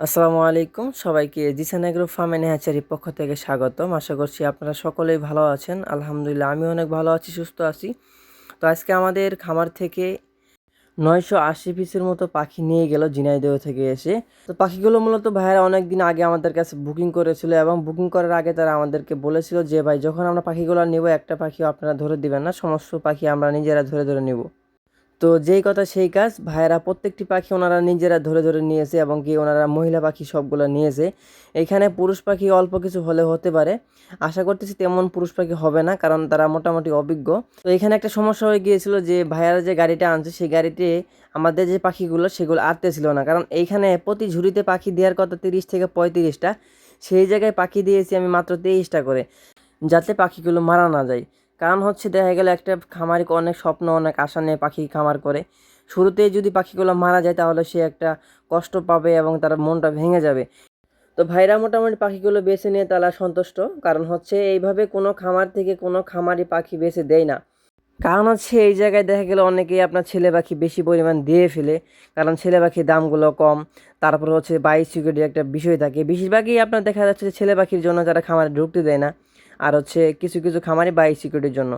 আসসালামু আলাইকুম। সবাইকে জিসান এগ্রো ফার্ম এন্ড হ্যাচারির পক্ষ থেকে স্বাগতম। আশা করছি আপনারা সকলেই ভালো আছেন। আলহামদুলিল্লাহ আমি অনেক ভালো আছি, সুস্থ আছি। তো আজকে আমাদের খামার থেকে নয়শো আশি পিসের মতো পাখি নিয়ে গেল ঝিনাইদহ থেকে এসে। তো পাখিগুলো মূলত ভাইয়েরা অনেক দিন আগে আমাদের কাছে বুকিং করেছিল এবং বুকিং করার আগে তারা আমাদেরকে বলেছিল যে, ভাই, যখন আমরা পাখিগুলো নেব, একটা পাখিও আপনারা ধরে দিবেন না। সমস্ত পাখি আমরা নিজেরা ধরে ধরে নেব। তো যেই কথা সেই কাজ, ভাইয়েরা প্রত্যেকটি পাখি ওনারা নিজেরা ধরে ধরে নিয়েছে এবং কি ওনারা মহিলা পাখি সবগুলো নিয়েছে। এখানে পুরুষ পাখি অল্প কিছু হলে হতে পারে। আশা করতেছি তেমন পুরুষ পাখি হবে না, কারণ তারা মোটামুটি অভিজ্ঞ। তো এখানে একটা সমস্যা হয়ে গিয়েছিল যে, ভাইয়ারা যে গাড়িটা আনছে, সেই গাড়িতে আমাদের যে পাখিগুলো, সেগুলো আটতেছিল না। কারণ এইখানে প্রতি ঝুড়িতে পাখি দেওয়ার কথা তিরিশ থেকে পঁয়ত্রিশটা। সেই জায়গায় পাখি দিয়েছি আমি মাত্র তেইশটা করে, যাতে পাখিগুলো মারা না যায়। কারণ হচ্ছে দেখা গেল একটা খামারি অনেক স্বপ্ন, অনেক আশা নিয়ে পাখি খামার করে। শুরুতেই যদি পাখিগুলো মারা যায় তাহলে সে একটা কষ্ট পাবে এবং তার মনটা ভেঙে যাবে। তো ভাইরা মোটামুটি পাখিগুলো বেছে নিয়ে তারা সন্তুষ্ট। কারণ হচ্ছে এইভাবে কোনো খামার থেকে কোনো খামারি পাখি বেছে দেয় না। কারণ হচ্ছে এই জায়গায় দেখা গেল অনেকেই আপনার ছেলে পাখি বেশি পরিমাণ দিয়ে ফেলে। কারণ ছেলে পাখির দামগুলো কম। তারপর হচ্ছে বাই সিকিউরিটি একটা বিষয় থাকে। বেশিরভাগই আপনার দেখা যাচ্ছে যে ছেলে পাখির জন্য যারা খামারে ঢুকতে দেয় না। আর হচ্ছে কিছু কিছু খামারি বাই সিকিউরিটির জন্য।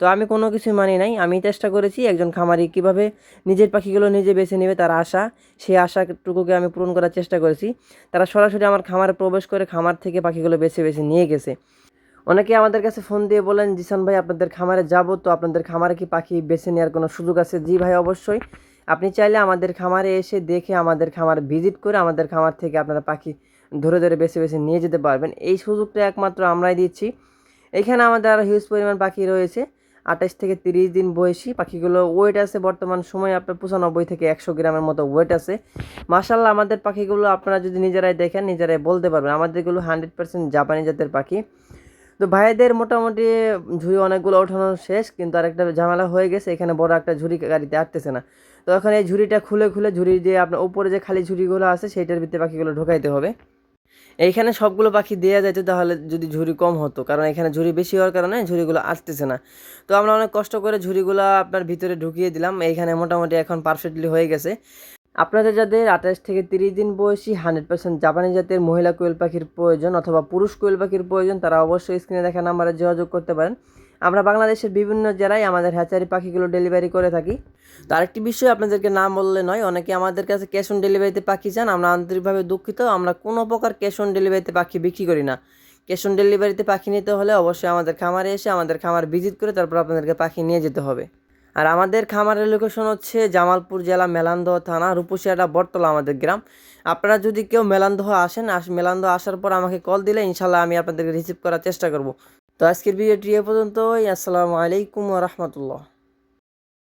তো আমি কোনো কিছু মানি নাই, আমি চেষ্টা করেছি একজন খামারি কীভাবে নিজের পাখিগুলো নিজে বেছে নেবে, তার আশা, সেই আশাটুকুকে আমি পূরণ করার চেষ্টা করেছি। তারা সরাসরি আমার খামারে প্রবেশ করে খামার থেকে পাখিগুলো বেছে বেছে নিয়ে গেছে। অনেকে আমাদের কাছে ফোন দিয়ে বলেন, জিসান ভাই, আপনাদের খামারে যাব তো, আপনাদের খামারে কি পাখি বেছে নেওয়ার কোনো সুযোগ আছে? জি ভাই, অবশ্যই। আপনি চাইলে আমাদের খামারে এসে দেখে আমাদের খামার ভিজিট করে আমাদের খামার থেকে আপনারা পাখি ধরে ধরে বেছে বেছে নিয়ে যেতে পারবেন। এই সুযোগটা একমাত্র আমরাই দিচ্ছি। এখানে আমাদের আরও হিউজ পরিমাণ পাখি রয়েছে। আঠাশ থেকে তিরিশ দিন বয়সী পাখিগুলো ওয়েট আছে বর্তমান সময় আপনার পঁচানব্বই থেকে একশো গ্রামের মতো ওয়েট আছে। মাসাল্লাহ আমাদের পাখিগুলো আপনারা যদি নিজেরাই দেখেন, নিজেরাই বলতে পারবেন। আমাদেরগুলো হান্ড্রেড পার্সেন্ট জাপানি জাতের পাখি। তো ভাইদের মোটামুটি ঝুড়ি অনেকগুলো ওঠানো শেষ, কিন্তু আরেকটা ঝামেলা হয়ে গেছে। এখানে বড় একটা ঝুড়ি গাড়িতে আটতেছে না। তো এখন এই ঝুড়িটা খুলে খুলে ঝুড়ি যে আপনার উপরে যে খালি ঝুড়িগুলো আছে, সেইটার ভিতরে পাখিগুলো ঢোকাইতে হবে। এইখানে সবগুলো পাখি দেওয়া যাইতো তাহলে যদি ঝুড়ি কম হতো, কারণ এখানে ঝুড়ি বেশি হওয়ার কারণে ঝুড়িগুলো আসতেছে না। তো আমরা অনেক কষ্ট করে ঝুড়িগুলো আপনার ভিতরে ঢুকিয়ে দিলাম, এইখানে মোটামুটি এখন পারফেক্টলি হয়ে গেছে। আপনাদের যাদের আঠাশ থেকে তিরিশ দিন বয়সী হান্ড্রেড পার্সেন্ট জাপানি জাতের মহিলা কোয়েল পাখির প্রয়োজন অথবা পুরুষ কোয়েল পাখির প্রয়োজন, তারা অবশ্যই স্ক্রিনে দেখা নাম্বারে যোগাযোগ করতে পারেন। আমরা বাংলাদেশের বিভিন্ন জেলায় আমাদের হ্যাচারি পাখিগুলো ডেলিভারি করে থাকি। তো আরেকটি বিষয় আপনাদেরকে না বললে নয়, অনেকে আমাদের কাছে ক্যাশ অন ডেলিভারিতে পাখি চান, আমরা আন্তরিকভাবে দুঃখিত, আমরা কোনো প্রকার ক্যাশ অন ডেলিভারিতে পাখি বিক্রি করি না। ক্যাশ অন ডেলিভারিতে পাখি নিতে হলে অবশ্যই আমাদের খামারে এসে, আমাদের খামার ভিজিট করে তারপর আপনাদেরকে পাখি নিয়ে যেতে হবে। আর আমাদের খামারের লোকেশন হচ্ছে জামালপুর জেলা মেলান্দহ থানা, রূপসিয়াটা বটতলা আমাদের গ্রাম। আপনারা যদি কেউ মেলান্দহ আসেন, আস মেলান্দহ আসার পর আমাকে কল দিলে ইনশাল্লাহ আমি আপনাদেরকে রিসিভ করার চেষ্টা করব। তো আজকের ভিডিওটি এ পর্যন্তই আসসালামু আলাইকুম রহমতুল্লাহ